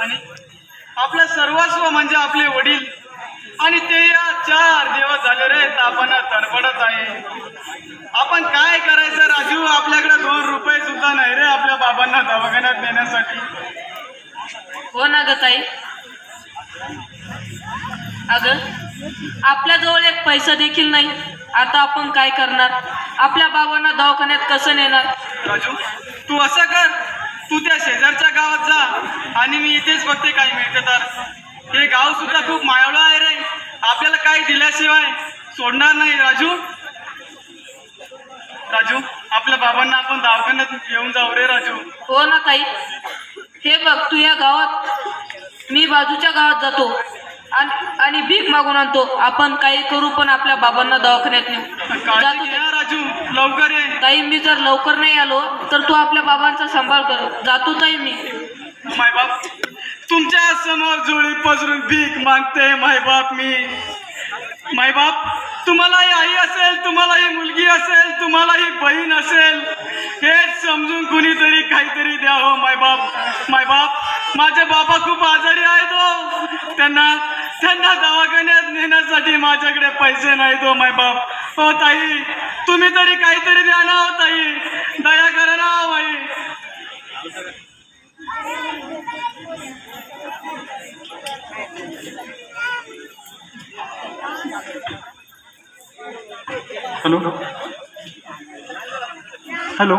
आणि आपलं सर्वस्व म्हणजे आपले वडील. आणि ते या चार दिवस झाले रे तापानं तडफडत आहे. आपण काय करायचं राजू? आपल्याकडे दोन रुपये सुद्धा नाही रे आपल्या बाबांना दवाखान्यात नेण्यासाठी. हो ना ग ताई. अगं आपल्याजवळ एक पैसा देखील नाही. आता आपण काय करणार? आपल्या बाबांना दवाखान्यात कसं नेणार? राजू तू असं कर. तू त्या शेजारच्या आणि मी इथेच बघते काय मिळते तर. हे गाव सुद्धा खूप मायावळं आहे रे. आपल्याला काही दिल्याशिवाय सोडणार नाही राजू. राजू आपल्या बाबांना आपण दवाखान्यात घेऊन जाऊ रे राजू. हो ना ताई. हे बघ तू या गावात मी बाजूच्या गावात जातो. आणि भीक मागून आणतो. आपण काही करू पण आपल्या बाबांना दवाखान्यात नेऊ. राजू. लवकर ये. ताई मी जर लवकर नाही आलो तर तू आपल्या बाबांचा सांभाळ कर. जातो ताई मी. मायबाप तुमच्यासमोर जुळी पसरून भीक मागते मायबाप मी. मायबाप तुम्हालाही आई असेल तुम्हालाही मुलगी असेल तुम्हालाही बहीण असेल. हे समजून कुणीतरी काहीतरी द्या हो मायबाप मायबाप माझे बाबा खूप आजारी आहेत हो. त्यांना त्यांना दवाखान्यात नेण्यासाठी माझ्याकडे पैसे नाहीत हो मायबाप हो ताई तुम्ही तरी काहीतरी द्या ना हो ताई. दया करा ना हो बाई हॅलो. हॅलो.